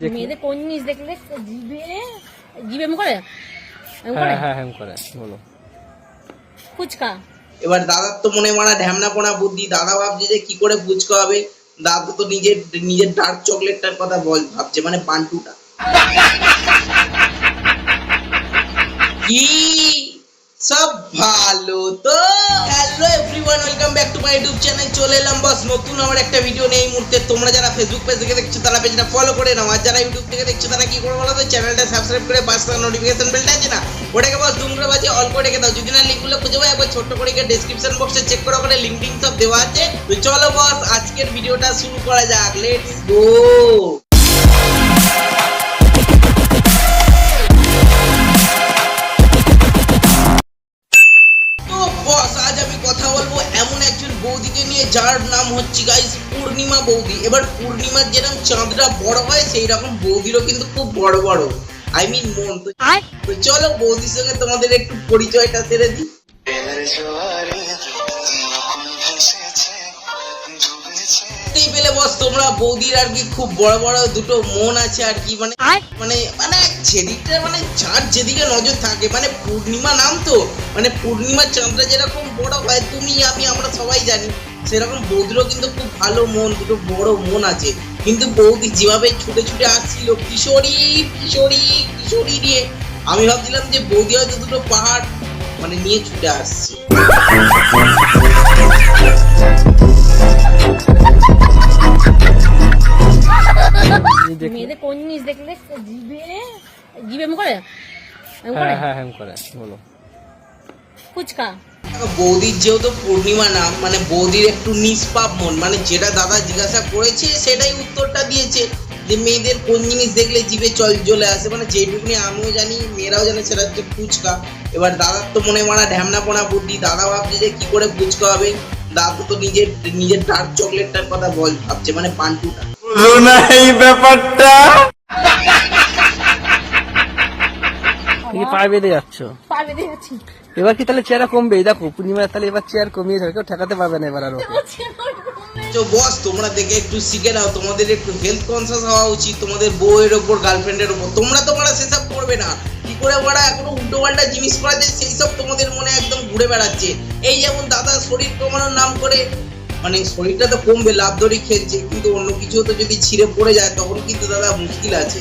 মেয়েদের কোন জিনিস দেখলে জিভে জিভে এমন করে? হ্যাঁ হ্যাঁ হ্যাঁ করে বলো। ফুচকা। এবার দাদার তো মনে মারা ঢ্যামনা পোনা বুদ্ধি। দাদা ভাবছে যে কি করে ফুচকা হবে? দাদা তো নিজের নিজের ডার্ক চকলেটটার কথা বল ভাবছে মানে পান্টুটা কি? সব ভালো তো? Hello everyone welcome back to my YouTube channel চলে এলাম বস নতুন আমার একটা ভিডিও নেই মুহূর্তে। তোমরা যারা ফেসবুক পেজ থেকে দেখছ, তারা পেজটা ফলো করে নাও। আর যারা ইউটিউব থেকে দেখছ, তারা কি করে বলো তো? চ্যানেলটা সাবস্ক্রাইব করে পাঁচ নোটিফিকেশন বেলটা আছে না? ওটাকে বস দুম করে বাজে অল করে রেখে দাও। যদি না লিঙ্কগুলো খুঁজে পাই একবার ছোট্ট করে গিয়ে ডেসক্রিপশন বক্সে চেক করো, ওখানে লিঙ্ক সব দেওয়া আছে। তো চলো বস আজকের ভিডিওটা শুরু করা যাক। লেটস গো যার নাম হচ্ছে গাইস পূর্ণিমা বৌদি। এবার পূর্ণিমার যেরকম চাঁদটা বড় হয় সেই রকম বৌদিরও কিন্তু খুব বড় বড়। আই মিন মন। তো তো চলো বৌদির সঙ্গে তোমাদের একটু পরিচয়টা সেরে দিই। বস তোমরা বৌদির আর কি খুব বড় বড় দুটো মন আছে আর কি মানে মানে মানে যেদিকটা মানে যার যেদিকে নজর থাকে মানে পূর্ণিমা নাম তো মানে পূর্ণিমার চাঁদটা যেরকম বড় হয় তুমি আমি আমরা সবাই জানি সেরকম বৌদিরও কিন্তু খুব ভালো মন দুটো বড় মন আছে। কিন্তু বৌদি যেভাবে ছুটে ছুটে আসছিল কিশোরী কিশোরী কিশোরী নিয়ে আমি ভাবছিলাম যে বৌদি হয়তো দুটো পাহাড় মানে নিয়ে ছুটে আসছে। এই মেয়েদের কোন জিনিস দেখলে জিভে জিভে এমন করে? হ্যাঁ হ্যাঁ করে বলো। ফুচকা। বৌদির যেহেতু পূর্ণিমা নাম মানে বৌদির একটু নিষ্পাপ মন মানে যেটা দাদা জিজ্ঞাসা করেছে সেটাই উত্তরটা দিয়েছে যে মেয়েদের কোন জিনিস দেখলে জিভে জল জ্বলে আসে। মানে যেটুকুনি আমিও জানি মেয়েরাও জানে সেটা হচ্ছে ফুচকা। এবার দাদার তো মনে মারা ঢ্যামনা পোনা বুদ্ধি দাদা ভাবছে যে কি করে ফুচকা হবে। দাদু তো নিজের নিজের ডার্ক চকলেটটার কথা বল ভাবছে মানে পান্টুটা বেঁধে যাচ্ছ? বেঁধে যাচ্ছি। এবার কি তাহলে চেয়ারটা কমবে? দেখো পূর্ণিমা তাহলে এবার চেয়ার কমিয়ে কেউ ঠেকাতে পারবে না এবার আর। তো বস তোমরা দেখে একটু শিখে নাও তোমাদের একটু হেলথ কনসিয়াস হওয়া উচিত তোমাদের বউয়ের ওপর গার্লফ্রেন্ডের ওপর। তোমরা তোমরা সেসব করবে না। কি করে ওরা এখনও উল্টো পাল্টা জিনিস করা যায় সেই সব তোমাদের মনে একদম ঘুরে বেড়াচ্ছে। এই যেমন দাদা শরীর কমানোর নাম করে মানে শরীরটা তো কমবে লাভ ধরে খেলছে কিন্তু অন্য কিছু তো যদি ছিঁড়ে পড়ে যায় তখন কিন্তু দাদা মুশকিল আছে।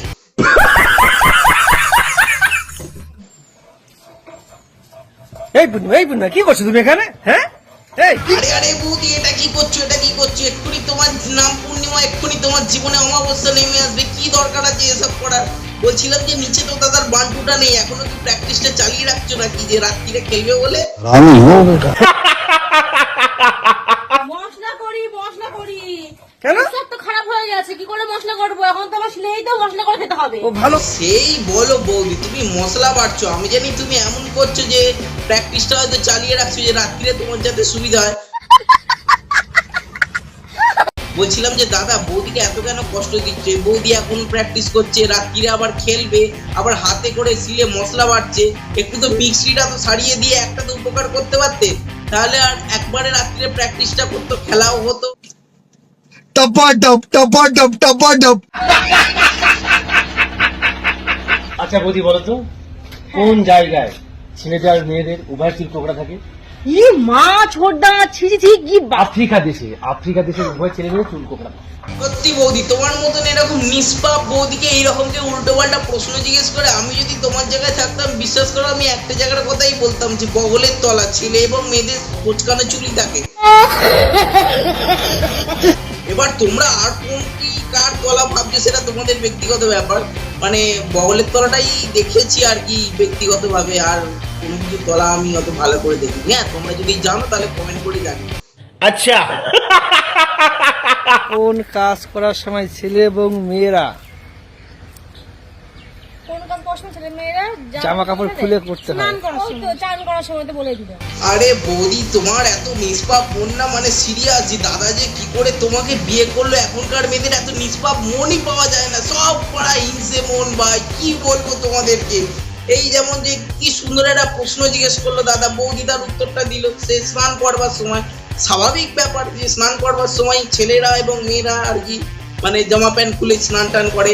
এই পূর্ণিমা এই পূর্ণিমা কি করছ তুমি এখানে? হ্যাঁ? এই আরে আরে বৌদি এটা কি করছ এটা কি করছ? এক্ষুনি তোমার নাম পূর্ণিমা এক্ষুনি তোমার জীবনে অমাবস্যা নেমে আসবে। কি দরকার আছে এসব করার? বলছিলাম যে নিচে তো দাদার বান্টুটা নেই এখনও কি প্র্যাকটিসটা চালিয়ে রাখছো নাকি যে রাত্রিরে খেলবে বলে? রানী হো বেটা মশলা করি মশলা করি কেন সব তো খারাপ হয়ে গেছে কি করে মশলা করব এখন তো আমার সিলেই তো মশলা করে খেতে হবে। ও ভালো। সেই বলো বৌদি তুমি মশলা বাড়ছো। আমি জানি তুমি এমন করছ যে প্র্যাকটিসটা হয়তো চালিয়ে রাখছো যে রাত্রিরে তোমার যাতে সুবিধা হয়। বলছিলাম যে দাদা বৌদিকে এত কেন কষ্ট দিচ্ছে? বৌদি এখন প্র্যাকটিস করছে রাত্রিরে আবার খেলবে আবার হাতে করে সিলে মশলা বাড়ছে। একটু তো মিক্সিটা তো সারিয়ে দিয়ে একটা তো উপকার করতে পারতে। তাহলে আর একবারে রাত্রিরে প্র্যাকটিসটা করতো খেলাও হতো। টপা টপ টপা টপ টপা টপ আচ্ছা বৌদি বলো তো কোন জায়গায় ছেলেদের আর মেয়েদের উভয় চিল কোকড়া থাকে? ইয়ে, ই মা ছোড়দা ছিছি ছি কি আফ্রিকা দেশে আফ্রিকা দেশে উভয় ছেলে মেয়ে চুল কোকড়া সত্যি বৌদি তোমার মতন এরকম নিষ্পাপ বৌদিকে এইরকম যে উল্টো পাল্টা প্রশ্ন জিজ্ঞেস করে আমি যদি তোমার জায়গায় থাকতাম বিশ্বাস করো আমি একটা জায়গার কথাই বলতাম যে বগলের তলা ছেলে এবং মেয়েদের কোচকানো চুলি থাকে। এবার তোমরা আর কোন কি কার তলা ভাবছ সেটা তোমাদের ব্যক্তিগত ব্যাপার। মানে বগলের তলাটাই দেখেছি আর কি ব্যক্তিগতভাবে আর কোনো কিছু তলা আমি অত ভালো করে দেখি হ্যাঁ তোমরা যদি জানো তাহলে কমেন্ট করে জানি আচ্ছা। কোন কাজ করার সময় ছেলে এবং মেয়েরা কোন ছেলে মেয়েরা জামা কাপড় খুলে করতে হয় স্নান করার সময়। চান করার সময় তো বলে দিল আরে বৌদি তোমার এত নিষ্পাপ মন না মানে সিরিয়াস যে দাদা যে কি করে তোমাকে বিয়ে করল? এখনকার মেয়েদের এত নিষ্পাপ মনই পাওয়া যায় না। সব পড়া হিংসে মন ভাই কি বলব তোমাদেরকে? এই যেমন যে কি সুন্দর একটা প্রশ্ন জিজ্ঞেস করল দাদা বৌদি তার উত্তরটা দিল সে স্নান করবার সময়। স্বাভাবিক ব্যাপার যে স্নান করবার সময় ছেলেরা এবং মেয়েরা আর কি মানে জামা প্যান্ট খুলে স্নান টান করে।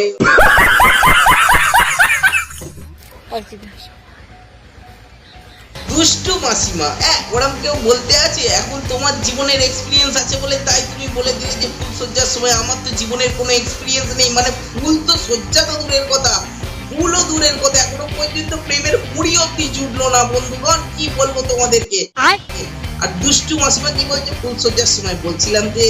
দুষ্টু মাসিমা। হ্যাঁ ওরম কেউ বলতে আছে? এখন তোমার জীবনের এক্সপিরিয়েন্স আছে বলে তাই তুমি বলে দিলে যে ফুল সজ্জার সময় আমার তো জীবনের কোনো এক্সপিরিয়েন্স নেই। মানে ফুল তো সজ্জা তো দূরের কথা। ফুলও দূরের কথা। এখনও পর্যন্ত প্রেমের কুড়ি অব্দি জুটলো না বন্ধুগণ। কি বলব তোমাদেরকে? আর? দুষ্টু মাসিমা কি বলছে? ফুল সজ্জার সময় বলছিলাম যে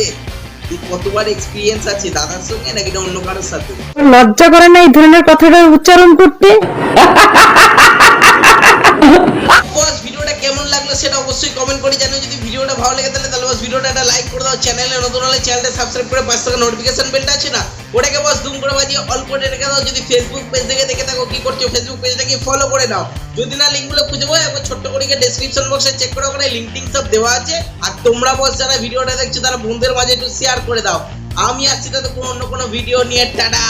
কতবার এক্সপিরিয়েন্স আছে দাদার সঙ্গে নাকি অন্য কারোর সাথে? লজ্জা করে না এই ধরনের কথাটা উচ্চারণ করতে? বস ভিডিওটা কেমন লাগল সেটা অবশ্যই কমেন্ট করে জানিও। যদি ভিডিওটা ভালো লেগে থাকে তাহলে বস ভিডিওটা একটা করে দাও চ্যানেলে নতুন হলে চ্যানেলটা সাবস্ক্রাইব করে পাঁচ টাকা নোটিফিকেশন বেলটা আছে না? ওটাকে বস দুম করে বাজিয়ে অল করে রেখে দাও। যদি ফেসবুক পেজ থেকে দেখে থাকো কি করছ ফেসবুক পেজটাকে ফলো করে নাও। যদি না লিঙ্কগুলো খুঁজে পাও, একবার ছোট্ট করে ডেসক্রিপশন বক্সে চেক করে, ওখানে লিঙ্ক সব দেওয়া আছে। আর তোমরা বস যারা ভিডিওটা দেখছ, তারা বন্ধুদের মাঝে একটু শেয়ার করে দাও। আমি আসছি তাতে কোনো অন্য কোনো ভিডিও নিয়ে। টাটা!